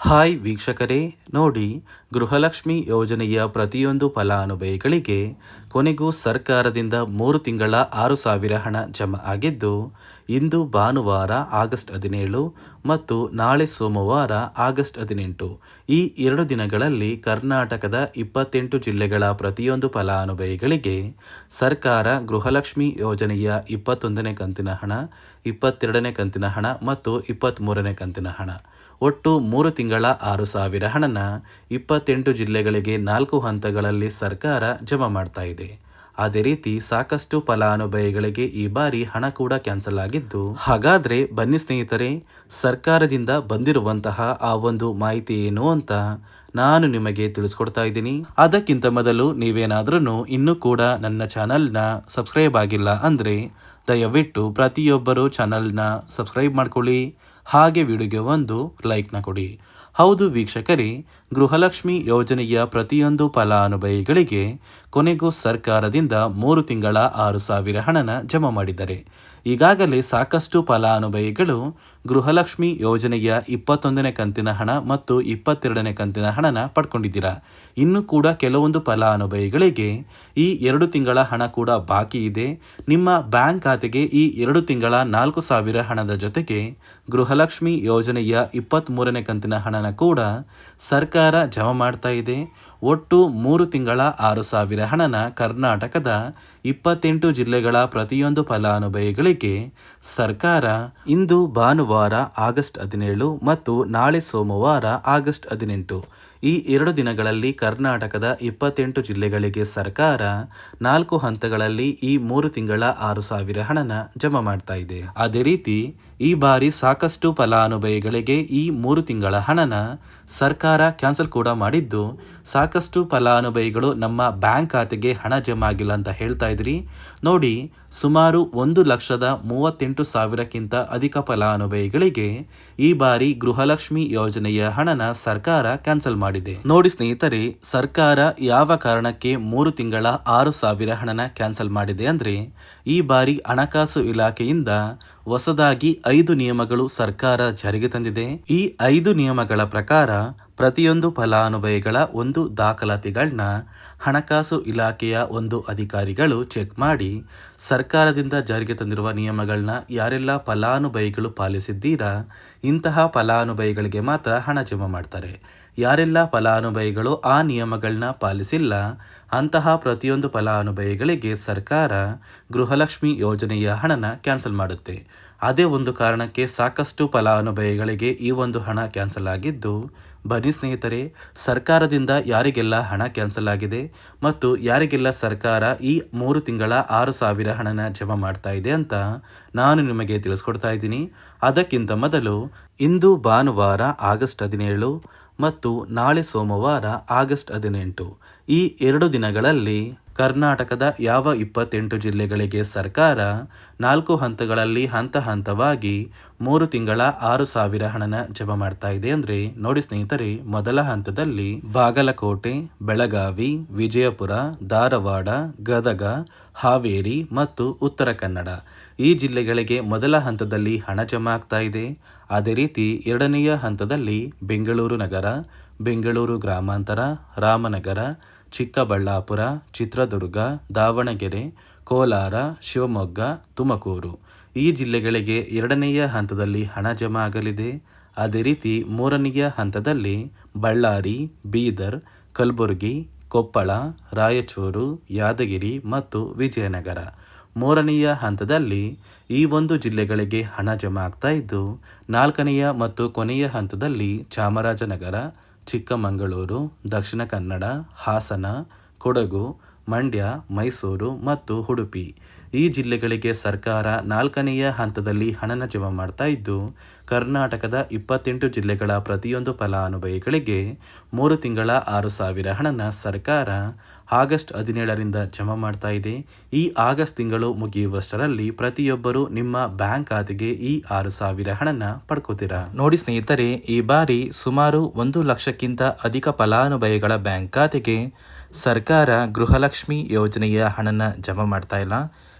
Hi ವೀಕ್ಷಕರೇ, ನೋಡಿ ಗೃಹಲಕ್ಷ್ಮಿ ಯೋಜನೆಯ ಪ್ರತಿಯೊಂದು ಫಲಾನುಭವಿಗಳಿಗೆ ಕೊನೆಗೂ ಸರ್ಕಾರದಿಂದ ಮೂರು ತಿಂಗಳ ಆರು ಸಾವಿರ ಹಣ ಜಮಾ ಆಗಿದ್ದು, ಇಂದು ಭಾನುವಾರ ಆಗಸ್ಟ್ ಹದಿನೇಳು ಮತ್ತು ನಾಳೆ ಸೋಮವಾರ ಆಗಸ್ಟ್ ಹದಿನೆಂಟು. ಈ ಎರಡು ದಿನಗಳಲ್ಲಿ ಕರ್ನಾಟಕದ ಇಪ್ಪತ್ತೆಂಟು ಜಿಲ್ಲೆಗಳ ಪ್ರತಿಯೊಂದು ಫಲಾನುಭವಿಗಳಿಗೆ ಸರ್ಕಾರ ಗೃಹಲಕ್ಷ್ಮಿ ಯೋಜನೆಯ ಇಪ್ಪತ್ತೊಂದನೇ ಕಂತಿನ ಹಣ, ಇಪ್ಪತ್ತೆರಡನೇ ಕಂತಿನ ಹಣ ಮತ್ತು ಇಪ್ಪತ್ತ್ಮೂರನೇ ಕಂತಿನ ಹಣ. ಒಟ್ಟು ಮೂರು ತಿಂಗಳ ಆರು ಸಾವಿರ ಹಣನ ಇಪ್ಪತ್ತೆಂಟು ಜಿಲ್ಲೆಗಳಿಗೆ ನಾಲ್ಕು ಹಂತಗಳಲ್ಲಿ ಸರ್ಕಾರ ಜಮಾ ಮಾಡ್ತಾ ಇದೆ. ಅದೇ ರೀತಿ ಸಾಕಷ್ಟು ಫಲಾನುಭವಿಗಳಿಗೆ ಈ ಬಾರಿ ಹಣ ಕೂಡ ಕ್ಯಾನ್ಸಲ್ ಆಗಿದ್ದು, ಹಾಗಾದ್ರೆ ಬನ್ನಿ ಸ್ನೇಹಿತರೆ, ಸರ್ಕಾರದಿಂದ ಬಂದಿರುವಂತಹ ಆ ಒಂದು ಮಾಹಿತಿ ಏನು ಅಂತ ನಾನು ನಿಮಗೆ ತಿಳಿಸ್ಕೊಡ್ತಾ ಇದ್ದೀನಿ. ಅದಕ್ಕಿಂತ ಮೊದಲು ನೀವೇನಾದ್ರೂ ಇನ್ನೂ ಕೂಡ ನನ್ನ ಚಾನಲ್ನ ಸಬ್ಸ್ಕ್ರೈಬ್ ಆಗಿಲ್ಲ ಅಂದರೆ ದಯವಿಟ್ಟು ಪ್ರತಿಯೊಬ್ಬರು ಚಾನಲ್ನ ಸಬ್ಸ್ಕ್ರೈಬ್ ಮಾಡ್ಕೊಳ್ಳಿ. ಹಾಗೆ ವಿಡಿಯೋಗೆ ಒಂದು ಲೈಕ್ನ ಕೊಡಿ. ಹೌದು ವೀಕ್ಷಕರೇ, ಗೃಹಲಕ್ಷ್ಮಿ ಯೋಜನೆಯ ಪ್ರತಿಯೊಂದು ಫಲಾನುಭವಿಗಳಿಗೆ ಕೊನೆಗೂ ಸರ್ಕಾರದಿಂದ ಮೂರು ತಿಂಗಳ ಆರು ಸಾವಿರ ಹಣನ ಜಮಾ ಮಾಡಿದ್ದಾರೆ ಈಗಾಗಲೇ ಸಾಕಷ್ಟು ಫಲಾನುಭವಿಗಳು ಗೃಹಲಕ್ಷ್ಮಿ ಯೋಜನೆಯ ಇಪ್ಪತ್ತೊಂದನೇ ಕಂತಿನ ಹಣ ಮತ್ತು ಇಪ್ಪತ್ತೆರಡನೇ ಕಂತಿನ ಹಣನ ಪಡ್ಕೊಂಡಿದ್ದೀರಾ. ಇನ್ನು ಕೂಡ ಕೆಲವೊಂದು ಫಲಾನುಭವಿಗಳಿಗೆ ಈ ಎರಡು ತಿಂಗಳ ಹಣ ಕೂಡ ಬಾಕಿ ಇದೆ. ನಿಮ್ಮ ಬ್ಯಾಂಕ್ ಖಾತೆಗೆ ಈ ಎರಡು ತಿಂಗಳ ನಾಲ್ಕು ಸಾವಿರ ಹಣದ ಜೊತೆಗೆ ಗೃಹಲಕ್ಷ್ಮಿ ಯೋಜನೆಯ ಇಪ್ಪತ್ತ್ಮೂರನೇ ಕಂತಿನ ಹಣನ ಕೂಡ ಸರ್ಕಾರ ಜಮಾ ಮಾಡ್ತಾ ಇದೆ. ಒಟ್ಟು ಮೂರು ತಿಂಗಳ ಆರು ಸಾವಿರ ಹಣನ ಕರ್ನಾಟಕದ ಇಪ್ಪತ್ತೆಂಟು ಜಿಲ್ಲೆಗಳ ಪ್ರತಿಯೊಂದು ಫಲಾನುಭವಿಗಳಿಗೆ ಸರ್ಕಾರ ಇಂದು ಭಾನುವಾರ ಆಗಸ್ಟ್ ಹದಿನೇಳು ಮತ್ತು ನಾಳೆ ಸೋಮವಾರ ಆಗಸ್ಟ್ ಹದಿನೆಂಟು ಈ ಎರಡು ದಿನಗಳಲ್ಲಿ ಕರ್ನಾಟಕದ ಇಪ್ಪತ್ತೆಂಟು ಜಿಲ್ಲೆಗಳಿಗೆ ಸರ್ಕಾರ ನಾಲ್ಕು ಹಂತಗಳಲ್ಲಿ ಈ ಮೂರು ತಿಂಗಳ ಆರು ಸಾವಿರ ಹಣನ ಜಮಾ ಮಾಡ್ತಾ ಇದೆ. ಅದೇ ರೀತಿ, ಈ ಬಾರಿ ಸಾಕಷ್ಟು ಫಲಾನುಭವಿಗಳಿಗೆ ಈ ಮೂರು ತಿಂಗಳ ಹಣನ ಸರ್ಕಾರ ಕ್ಯಾನ್ಸಲ್ ಕೂಡ ಮಾಡಿದ್ದು, ಸಾಕಷ್ಟು ಫಲಾನುಭವಿಗಳು ನಮ್ಮ ಬ್ಯಾಂಕ್ ಖಾತೆಗೆ ಹಣ ಜಮಾ ಆಗಿಲ್ಲ ಅಂತ ಹೇಳ್ತಾ ಇದ್ರಿ. ನೋಡಿ, ಸುಮಾರು ಒಂದು ಲಕ್ಷದ ಮೂವತ್ತೆಂಟು ಸಾವಿರಕ್ಕಿಂತ ಅಧಿಕ ಫಲಾನುಭವಿಗಳಿಗೆ ಈ ಬಾರಿ ಗೃಹಲಕ್ಷ್ಮಿ ಯೋಜನೆಯ ಹಣನ ಸರ್ಕಾರ ಕ್ಯಾನ್ಸಲ್ ಮಾಡಿದೆ. ನೋಡಿ ಸ್ನೇಹಿತರೆ, ಸರ್ಕಾರ ಯಾವ ಕಾರಣಕ್ಕೆ ಮೂರು ತಿಂಗಳ ಆರು ಸಾವಿರ ಹಣನ ಕ್ಯಾನ್ಸಲ್ ಮಾಡಿದೆ ಅಂದರೆ, ಈ ಬಾರಿ ಹಣಕಾಸು ಇಲಾಖೆಯಿಂದ ಹೊಸದಾಗಿ ಐದು ನಿಯಮಗಳು ಸರ್ಕಾರ ಜಾರಿಗೆ ತಂದಿದೆ. ಈ ಐದು ನಿಯಮಗಳ ಪ್ರಕಾರ ಪ್ರತಿಯೊಂದು ಫಲಾನುಭವಿಗಳ ಒಂದು ದಾಖಲಾತಿಗಳನ್ನ ಹಣಕಾಸು ಇಲಾಖೆಯ ಒಂದು ಅಧಿಕಾರಿಗಳು ಚೆಕ್ ಮಾಡಿ ಸರ್ಕಾರದಿಂದ ಜಾರಿಗೆ ತಂದಿರುವ ನಿಯಮಗಳನ್ನ ಯಾರೆಲ್ಲ ಫಲಾನುಭವಿಗಳು ಪಾಲಿಸಿದ್ದೀರಾ, ಇಂತಹ ಫಲಾನುಭವಿಗಳಿಗೆ ಮಾತ್ರ ಹಣ ಜಮಾ ಮಾಡ್ತಾರೆ. ಯಾರೆಲ್ಲ ಫಲಾನುಭವಿಗಳು ಆ ನಿಯಮಗಳನ್ನ ಪಾಲಿಸಿಲ್ಲ, ಅಂತಹ ಪ್ರತಿಯೊಂದು ಫಲಾನುಭವಿಗಳಿಗೆ ಸರ್ಕಾರ ಗೃಹಲಕ್ಷ್ಮಿ ಯೋಜನೆಯ ಹಣನ ಕ್ಯಾನ್ಸಲ್ ಮಾಡುತ್ತೆ. ಅದೇ ಒಂದು ಕಾರಣಕ್ಕೆ ಸಾಕಷ್ಟು ಫಲಾನುಭವಿಗಳಿಗೆ ಈ ಒಂದು ಹಣ ಕ್ಯಾನ್ಸಲ್ ಆಗಿದ್ದು, ಬನ್ನಿ ಸ್ನೇಹಿತರೆ, ಸರ್ಕಾರದಿಂದ ಯಾರಿಗೆಲ್ಲ ಹಣ ಕ್ಯಾನ್ಸಲ್ ಆಗಿದೆ ಮತ್ತು ಯಾರಿಗೆಲ್ಲ ಸರ್ಕಾರ ಈ ಮೂರು ತಿಂಗಳ ಆರು ಸಾವಿರ ಹಣನ ಜಮಾ ಮಾಡ್ತಾ ಇದೆ ಅಂತ ನಾನು ನಿಮಗೆ ತಿಳಿಸ್ಕೊಡ್ತಾ ಇದ್ದೀನಿ. ಅದಕ್ಕಿಂತ ಮೊದಲು ಇಂದು ಭಾನುವಾರ ಆಗಸ್ಟ್ ಹದಿನೇಳು ಮತ್ತು ನಾಳೆ ಸೋಮವಾರ ಆಗಸ್ಟ್ ಹದಿನೆಂಟು ಈ ಎರಡು ದಿನಗಳಲ್ಲಿ ಕರ್ನಾಟಕದ ಯಾವ ಇಪ್ಪತ್ತೆಂಟು ಜಿಲ್ಲೆಗಳಿಗೆ ಸರ್ಕಾರ ನಾಲ್ಕು ಹಂತಗಳಲ್ಲಿ ಹಂತ ಹಂತವಾಗಿ ಮೂರು ತಿಂಗಳ ಆರು ಸಾವಿರ ಹಣನ ಜಮಾ ಮಾಡ್ತಾ ಇದೆ ಅಂದರೆ ನೋಡಿ ಸ್ನೇಹಿತರೆ, ಮೊದಲ ಹಂತದಲ್ಲಿ ಬಾಗಲಕೋಟೆ, ಬೆಳಗಾವಿ, ವಿಜಯಪುರ, ಧಾರವಾಡ, ಗದಗ, ಹಾವೇರಿ ಮತ್ತು ಉತ್ತರ ಕನ್ನಡ. ಈ ಜಿಲ್ಲೆಗಳಿಗೆ ಮೊದಲ ಹಂತದಲ್ಲಿ ಹಣ ಜಮಾ ಆಗ್ತಾ ಇದೆ. ಅದೇ ರೀತಿ ಎರಡನೆಯ ಹಂತದಲ್ಲಿ ಬೆಂಗಳೂರು ನಗರ ಬೆಂಗಳೂರು ಗ್ರಾಮಾಂತರ, ರಾಮನಗರ, ಚಿಕ್ಕಬಳ್ಳಾಪುರ, ಚಿತ್ರದುರ್ಗ, ದಾವಣಗೆರೆ, ಕೋಲಾರ, ಶಿವಮೊಗ್ಗ, ತುಮಕೂರು. ಈ ಜಿಲ್ಲೆಗಳಿಗೆ ಎರಡನೆಯ ಹಂತದಲ್ಲಿ ಹಣ ಜಮಾ ಆಗಲಿದೆ. ಅದೇ ರೀತಿ ಮೂರನೆಯ ಹಂತದಲ್ಲಿ ಬಳ್ಳಾರಿ, ಬೀದರ್, ಕಲಬುರಗಿ, ಕೊಪ್ಪಳ, ರಾಯಚೂರು, ಯಾದಗಿರಿ ಮತ್ತು ವಿಜಯನಗರ. ಮೂರನೆಯ ಹಂತದಲ್ಲಿ ಈ ಒಂದು ಜಿಲ್ಲೆಗಳಿಗೆ ಹಣ ಜಮಾ ಆಗ್ತಾ ಇದ್ದು, ನಾಲ್ಕನೆಯ ಮತ್ತು ಕೊನೆಯ ಹಂತದಲ್ಲಿ ಚಾಮರಾಜನಗರ ಚಿಕ್ಕಮಗಳೂರು ದಕ್ಷಿಣ ಕನ್ನಡ ಹಾಸನ ಕೊಡಗು ಮಂಡ್ಯ ಮೈಸೂರು ಮತ್ತು ಉಡುಪಿ. ಈ ಜಿಲ್ಲೆಗಳಿಗೆ ಸರ್ಕಾರ ನಾಲ್ಕನೆಯ ಹಂತದಲ್ಲಿ ಹಣನ ಜಮಾ ಮಾಡ್ತಾ ಇದ್ದು, ಕರ್ನಾಟಕದ ಇಪ್ಪತ್ತೆಂಟು ಜಿಲ್ಲೆಗಳ ಪ್ರತಿಯೊಂದು ಫಲಾನುಭವಿಗಳಿಗೆ ಮೂರು ತಿಂಗಳ ಆರು ಸಾವಿರ ಹಣನ ಸರ್ಕಾರ ಆಗಸ್ಟ್ ಹದಿನೇಳರಿಂದ ಜಮಾ ಮಾಡ್ತಾ ಇದೆ. ಈ ಆಗಸ್ಟ್ ತಿಂಗಳು ಮುಗಿಯುವಷ್ಟರಲ್ಲಿ ಪ್ರತಿಯೊಬ್ಬರು ನಿಮ್ಮ ಬ್ಯಾಂಕ್ ಖಾತೆಗೆ ಈ ಆರು ಸಾವಿರ ಹಣನ ಪಡ್ಕೋತೀರಾ? ನೋಡಿ ಸ್ನೇಹಿತರೆ, ಈ ಬಾರಿ ಸುಮಾರು ಒಂದು ಲಕ್ಷಕ್ಕಿಂತ ಅಧಿಕ ಫಲಾನುಭವಿಗಳ ಬ್ಯಾಂಕ್ ಖಾತೆಗೆ ಸರ್ಕಾರ ಗೃಹಲಕ್ಷ್ಮಿ ಯೋಜನೆಯ ಹಣನ ಜಮಾ ಮಾಡ್ತಾ ಇಲ್ಲ.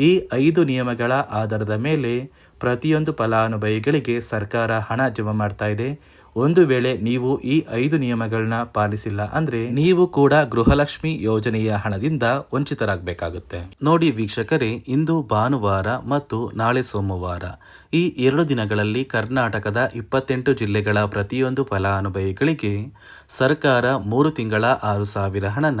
ಈ ಐದು ನಿಯಮಗಳ ಆಧಾರದ ಮೇಲೆ ಪ್ರತಿಯೊಂದು ಫಲಾನುಭವಿಗಳಿಗೆ ಸರ್ಕಾರ ಹಣ ಜಮಾ ಮಾಡ್ತಾ ಇದೆ. ಒಂದು ವೇಳೆ ನೀವು ಈ ಐದು ನಿಯಮಗಳನ್ನ ಪಾಲಿಸಿಲ್ಲ ಅಂದ್ರೆ ನೀವು ಕೂಡ ಗೃಹಲಕ್ಷ್ಮಿ ಯೋಜನೆಯ ಹಣದಿಂದ ವಂಚಿತರಾಗಬೇಕಾಗುತ್ತೆ. ನೋಡಿ ವೀಕ್ಷಕರೇ, ಇಂದು ಭಾನುವಾರ ಮತ್ತು ನಾಳೆ ಸೋಮವಾರ ಈ ಎರಡು ದಿನಗಳಲ್ಲಿ ಕರ್ನಾಟಕದ ಇಪ್ಪತ್ತೆಂಟು ಜಿಲ್ಲೆಗಳ ಪ್ರತಿಯೊಂದು ಫಲಾನುಭವಿಗಳಿಗೆ ಸರ್ಕಾರ ಮೂರು ತಿಂಗಳ ಆರು ಸಾವಿರ ಹಣನ